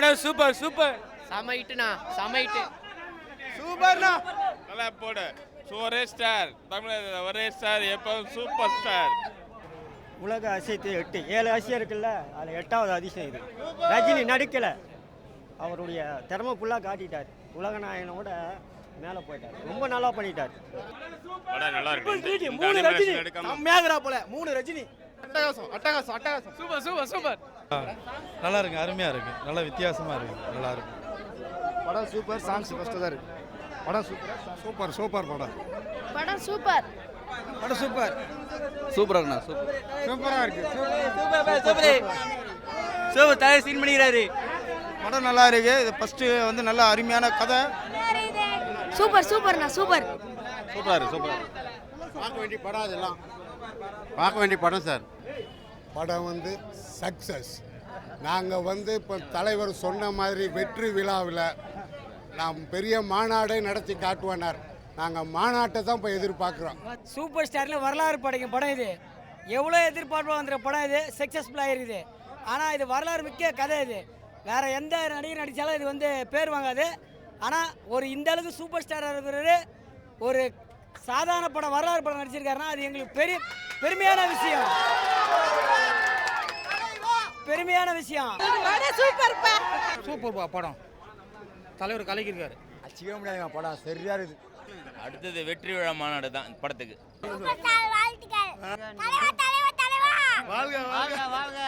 படம் super super. செம ஹிட்டுண்ணா செம ஹிட்டு. சூப்பர்ண்ணா. நல்லா போடு. ஒரே ஸ்டார். தமிழ் ஒரே ஸ்டார் எப்பவும் சூப்பர் ஸ்டார். உலக அதிசயத்து எட்டு ஏழு அதிசயம் இருக்குல்ல அதில் எட்டாவது அதிசயம் இது. ரஜினி நடிக்கலை. அவருடைய திறமை ஃபுல்லாக காட்டிட்டார். உலக நாயகனோட மேலே போயிட்டார். ரொம்ப நல்லா பண்ணிட்டார். நல்லா இருக்கு. மூணு ரஜினி போல. மூணு ரஜினி. அட்டகாசம் அட்டகாசம் அட்டகாசம். Super super super. நல்லா இருக்கு அருமையாக இருக்கு. நல்லா வித்தியாசமாக இருக்கு. நல்லா இருக்கு. படம் சூப்பர் சாங்ஸ் ஃபஸ்ட்டு தான் இருக்கு. படம் சூப்பர்? சூப்பர் சூப்பர் படம். படம் சூப்பர். படம் சூப்பர். சூப்பராகண்ணா சூப்பர். சூப்பராக இருக்கு. Super super super. தலை சீன் பண்ணிக்கிறாரு. படம் நல்லா இருக்கு. இது ஃபர்ஸ்ட் வந்து நல்ல அருமையான கதை. சூப்பர் சூப்பர்ண்ணா சூப்பர். சூப்பராக இருக்கு சூப்பராக பார்க்க வேண்டிய படம் அதெல்லாம். பார்க்க வேண்டிய படம் சார்? படம் வந்து சக்ஸஸ் நாங்கள் வந்து இப்போ தலைவர் சொன்ன மாதிரி வெற்றி விழாவில் நாம் பெரிய மாநாடை நடத்தி காட்டுவனார். நாங்கள் மாநாட்டை தான் இப்போ எதிர்பார்க்குறோம். சூப்பர் ஸ்டார்ல வரலாறு படைக்கும் படம் இது. எவ்வளோ எதிர்பார்ப்பு வந்துற படம் இது? சக்ஸஸ்ஃபுல்லாக இருக்குது ஆனால் இது வரலாறு மிக்க கதை இது. வேற எந்த நடிகர் நடித்தாலும் இது வந்து பேர் வாங்காது. ஆனால் ஒரு இந்த அளவுக்கு சூப்பர் ஸ்டாராக இருக்கிறவரு ஒரு சாதாரண படம் வரலாறு படம் நடிச்சிருக்காருன்னா அது எங்களுக்கு பெரிய பெருமையான விஷயம். பெருமையான விஷயம். சூப்பர் படம். தலைவர் கலக்கிருக்காரு அச்சிக்க முடியாதுங்க படம். சரியா இருக்குது. அடுத்தது வெற்றி விழா மாநாடு தான் படத்துக்கு. வாழ்த்துக்கள். தலைவா தலைவா தலைவா. வாழ்க வாழ்க.